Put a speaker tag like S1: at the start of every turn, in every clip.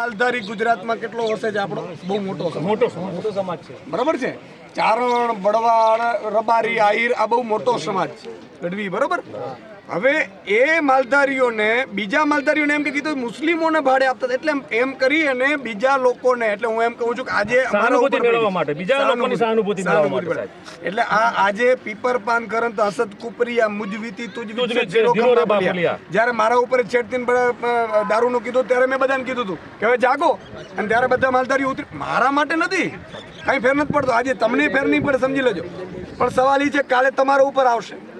S1: માલધારી ગુજરાતમાં કેટલો હશે છે આપણો? બહુ મોટો
S2: મોટો મોટો સમાજ છે.
S1: બરાબર છે? ચારણ બળવાડ રબારી આહિર આ બહુ મોટો સમાજ છે. ગઢવી બરોબર? હવે એ માલધારીઓને બીજા માલધારીઓને એમ કે કીધું મુસ્લિમોને ભાડે આપતા એટલે એમ- કરી અને બીજા લોકોને એટલે હું એમ કહું છું કે આજે
S2: સહાનુભૂતિ મેળવવા માટે, બીજા લોકોની સહાનુભૂતિ. મેળવવા માટે,
S1: એટલે આ આજે પીપર પાન કરંત હસદ કુપરિયા મુજવીતી તુજવી. જ્યારે મારા ઉપર છેડતીન દારૂનું કીધું ત્યારે મેં બધાને કીધું હતું કે હવે જાગો. અને ત્યારે બધા માલધારીઓ ઉતરી મારા માટે નથી. કાંઈ ફેર નથી પડતો. આજે તમને ફેર નહીં પડે સમજી લેજો. પણ સવાલ એ છે કાલે તમારા ઉપર આવશે.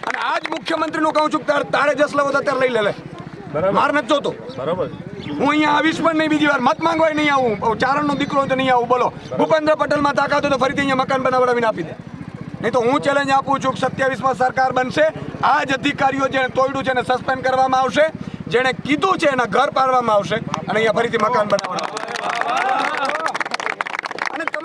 S1: આ જ મુખ્યમંત્રીનું કહું છું તારે તારે જસ લેવો તો ત્યારે લઈ લે લે.
S2: બરાબર.
S1: માર નથી જોતો.
S2: બરાબર.
S1: હું અહીંયા આવીશ પણ નહીં બીજી વાર. મત માંગવાય નહીં આવું. ચારણનો દીકરો તો નહીં આવું. બોલો. ભૂપેન્દ્ર પટેલમાં તાકાત તો ફરીથી અહીંયા મકાન બનાવડાવીને આપી દે. નહીં તો હું ચેલેન્જ આપું છું કે સત્યાવીસમાં સરકાર બનશે. આ જ અધિકારીઓ જેને તોડ્યું છે એને સસ્પેન્ડ કરવામાં આવશે. જેણે કીધું છે એના ઘર પાડવામાં આવશે. અને અહીંયા ફરીથી મકાન બનાવવામાં તમે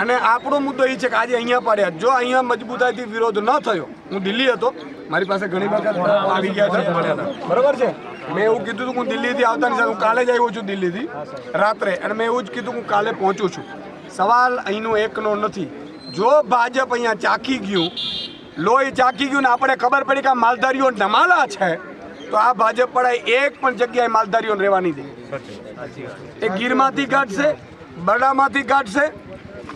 S1: અને આપણો મુદ્દો એ છે કે આજે અહીંયા પાડ્યા જો. અહીંયા મજબૂતાઈથી વિરોધ ન થયો, હું દિલ્હી હતો, મારી પાસે ઘણી વખત આવી ગયા છે બરાબર છે? મેં એવું કીધું હતું હું દિલ્હીથી આવતાની સાથે, હું કાલે જ આવ્યો છું દિલ્હીથી, રાત્રે. અને મેં એવું જ કીધું હું કાલે પહોંચું છું. સવાલ અહીંનો એકનો નથી. જો ભાજપ અહીંયા ચાખી ગયું, લોહી ચાખી ગયું ને આપણે ખબર પડી કે આ માલધારીઓ નમાલા છે, તો આ ભાજપ પડાય એક પણ જગ્યાએ માલધારીઓને રહેવાની દે એ ગીરમાંથી કાઢશે, બરડામાંથી કાઢશે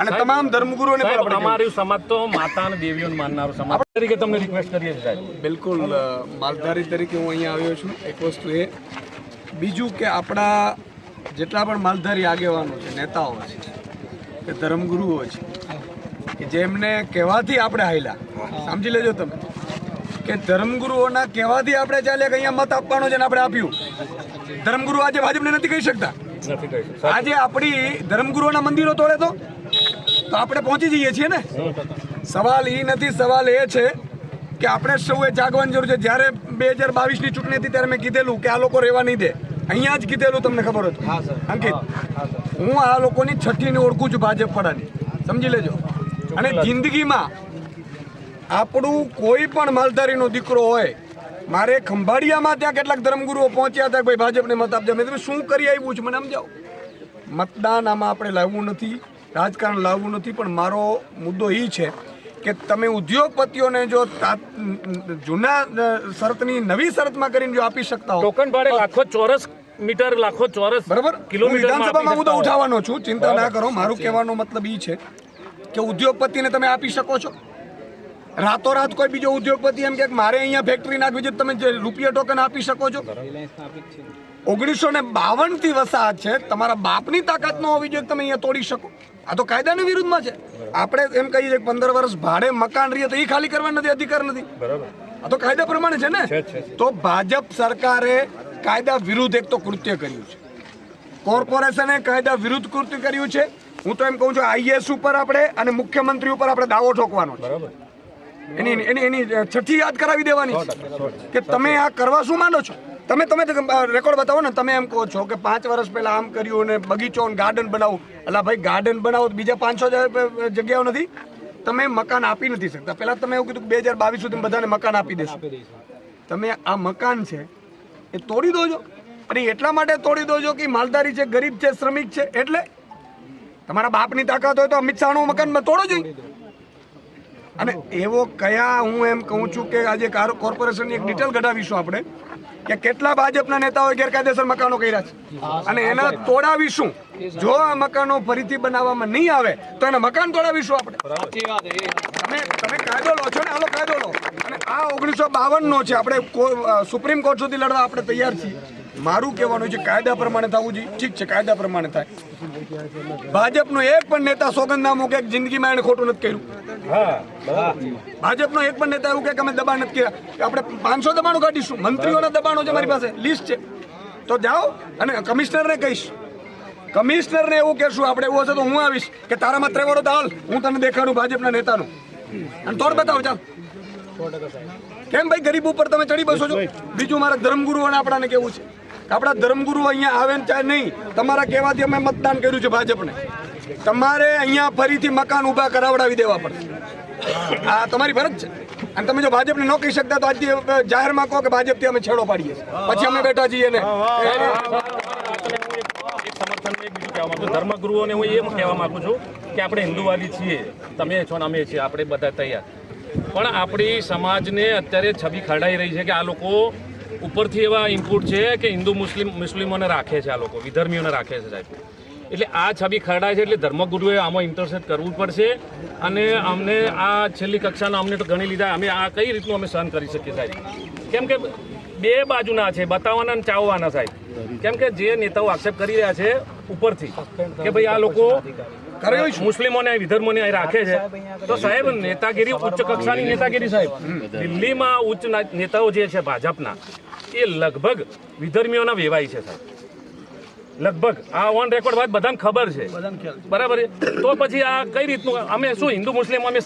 S1: અને તમામ ધર્મગુરુઓને.
S2: અમારું સમાજ તો માતા અને દેવીઓને માનનારો સમાજ. તરીકે તમને રિક્વેસ્ટ કરીએ છીએ સાહેબ.
S1: બિલકુલ માલધારી તરીકે હું અહીંયા આવ્યો છું. એક વસ્તુ એ બીજું કે આપણા જેટલા પણ માલધારી આગેવાનો છે નેતાઓ છે કે ધર્મગુરુઓ છે કે જેમને કહેવાથી આપણે હાયલા સમજી લેજો તમે. કે ધર્મગુરુઓના કહેવાથી આપણે ચાલ્યા કે અહીંયા મત આપવાનો છે ને આપણે આપ્યું. ધર્મગુરુ આજે ભાજપને નથી કહી શકતા. આજે આપણી ધર્મગુરુઓના મંદિરો તોડે તો? તો આપણે પહોંચી જઈએ છીએ ને? સવાલ એ નથી સવાલ એ છે કે આપણે સૌએ જાગવાની જરૂર છે. જ્યારે બે હજાર બાવીસની ચૂંટણી હતી ત્યારે મેં કીધેલું કે આ લોકો રહેવા નહીં દે. અહીંયા જ કીધેલું તમને ખબર હતું અંકિત હું આ લોકોની છઠ્ઠીને ઓળખું છું ભાજપ પડાની સમજી લેજો. અને જિંદગીમાં આપણું કોઈ પણ માલધારીનો દીકરો હોય મારે ખંભાળિયામાં ત્યાં કેટલાક ધર્મગુરુઓ પહોંચ્યા હતા ભાઈ ભાજપને મત આપજો. મેં તમે શું કરી આવ્યું છે મને સમજાવો. મતદાન આમાં આપણે લાવવું નથી રાજકારણ લાવવું નથી પણ મારો મુદ્દો એ છે કે તમે ઉદ્યોગપતિઓને જો જૂના શરતની નવી શરતમાં કરીને જો આપી શકતા હો
S2: ટોકન ભાડે લાખો ચોરસ મીટર લાખો ચોરસ
S1: બરાબર?
S2: કિલોમીટર
S1: વિધાનસભામાં મુદ્દો ઉઠાવવાનો છું ચિંતા ના કરો મારું કહેવાનો મતલબ એ છે કે ઉદ્યોગપતિને તમે આપી શકો છો. રાતોરાત કોઈ બીજો ઉદ્યોગપતિ એમ કે મારે અહીંયા ફેક્ટરી નાખવી છે તમે જે રૂપિયા ટોકન આપી શકો છો? ઓગણીસો ને બાવનથી વસાહત છે. તમારા બાપની તાકાત નો હોવી જોઈએ તમે અહીંયા તોડી શકો. આ તો કાયદાની વિરુદ્ધમાં છે. આપણે એમ કહીએ છીએ કે પંદર વર્ષ ભાડે મકાન રહીએ તો એ ખાલી કરવા નથી અધિકાર નથી.
S2: બરાબર.
S1: આ તો કાયદા પ્રમાણે છે ને. તો ભાજપ સરકારે કાયદા વિરુદ્ધ એક તો કૃત્ય કર્યું છે. કોર્પોરેશને કાયદા વિરુદ્ધ કૃત્ય કર્યું છે. હું તો એમ કહું છું આઈએસ ઉપર આપણે અને મુખ્યમંત્રી ઉપર આપણે દાવો ઠોકવાનો છે.
S2: બરાબર.
S1: એની એની એની છઠ્ઠી યાદ કરાવી દેવાની કે તમે આ કરવા શું માનો છો? તમે તમે રેકોર્ડ બતાવો ને, તમે એમ કહો છો કે પાંચ વર્ષ પહેલા આમ કર્યું ને બગીચો ગાર્ડન બનાવું. અલા ભાઈ ગાર્ડન બનાવો બીજા પાંચસો જગ્યાઓ નથી. તમે મકાન આપી નથી શકતા. પહેલાં તમે એવું કીધું કે બે હજાર બાવીસ સુધી બધાને મકાન આપી દેશો. તમે આ મકાન છે, એ તોડી દોજો. અને એટલા માટે તોડી દોજો કે માલધારી છે, ગરીબ છે, શ્રમિક છે, એટલે તમારા બાપની તાકાત હોય તો અમિત શાહનું મકાન તોડો જોઈએ અને એવો કયા હું એમ કહું છું કે આજે કાર- કોર્પોરેશનની એક ડિટેલ કઢાવીશું આપણે કે કેટલા ભાજપના નેતાઓએ ગેરકાયદેસર મકાનો કર્યા છે. અને એના તોડાવીશું. જો આ મકાનો ફરીથી બનાવવામાં નહીં આવે તો એના મકાન તોડાવીશું આપણે. તમે તમે કાયદો લો છો ને આલો કાયદો લો. અને આ ઓગણીસો બાવનનો છે આપણે સુપ્રીમ કોર્ટ સુધી લડવા આપણે તૈયાર છીએ. મારું કહેવાનું છે કાયદા પ્રમાણે થવું જોઈએ. ઠીક છે કાયદા પ્રમાણે થાય. ભાજપનો એક પણ નેતા સોગંદનામું કે જિંદગીમાં એને ખોટું નથી કર્યું. ભાજપનો એક પણ નેતા એવું કે અમે દબાણ નથી કર્યા. કે આપણે પાંચસો દબાણો કાઢીશું. મંત્રીઓના દબાણો છે મારી પાસે. લિસ્ટ છે. તો જાઓ અને કમિશનરને કહીશ. કમિશનરને એવું કહેશું આપણે એવું હશે તો હું આવીશ કે તારામાં ત્રેવડો દાલ હું તને દેખાડું ભાજપના નેતાનું. અને તોડ બતાવો ચાલ. કેમ ભાઈ ગરીબ ઉપર તમે ચડી બસો છો? બીજું મારા ધર્મગુરુઓને આપણાને કેવું છે? આપણા ધર્મગુરુ અહીંયા આવે ને ચાહે નહીં. તમારા કહેવાથી અમે મતદાન કર્યું છે ભાજપને. તમારે અહીંયા ફરીથી મકાન ઊભા કરાવડાવી દેવા પડશે. આ તમારી ફરજ છે. અને તમે જો ભાજપને ન કહી શકતા તો આજથી જાહેરમાં કહો કે ભાજપથી અમે છેડો પાડીએ. પછી અમે બેઠા છીએ ને.
S2: ધર્મગુરુઓને હું એમ કહેવા માંગુ છું કે આપણે હિન્દુવાદી છીએ. તમે છો ને અમે છીએ. આપણે બધા તૈયાર. પણ આપણી સમાજને અત્યારે છબી ખરડાઈ રહી છે કે આ લોકો ઉપરથી એવા ઇનપુટ છે કે હિન્દુ મુસ્લિમ, મુસ્લિમોને રાખે છે આ લોકો, વિધર્મીઓને રાખે છે સાહેબ. એટલે આ છબી ખરડાય છે એટલે ધર્મગુરુએ આમાં ઇન્ટરસેટ કરવું પડશે અને અમને આ છેલ્લી કક્ષાના અમને તો ગણી લીધા. અમે આ કઈ રીતનું અમે સહન કરી શકીએ સાહેબ? કેમ કે બે બાજુના છે, બતાવવાના ચાવવાના સાહેબ. કેમ કે જે નેતાઓ આક્ષેપ કરી રહ્યા છે ઉપરથી, કે ભાઈ આ લોકો મુસ્લિમોને વિધર્મોને અહીં રાખે છે, તો સાહેબ નેતાગીરી, ઉચ્ચ કક્ષાની નેતાગીરી સાહેબ. દિલ્હીમાં ઉચ્ચ નેતાઓ જે છે ભાજપના એ લગભગ વિધર્મીઓના વેવાય છે સાહેબ. લગભગ આ ઓન રેકોર્ડ વાત બધાને ખબર છે. બરાબર તો પછી આ કઈ રીતનું અમે શું હિન્દુ મુસ્લિમ અમે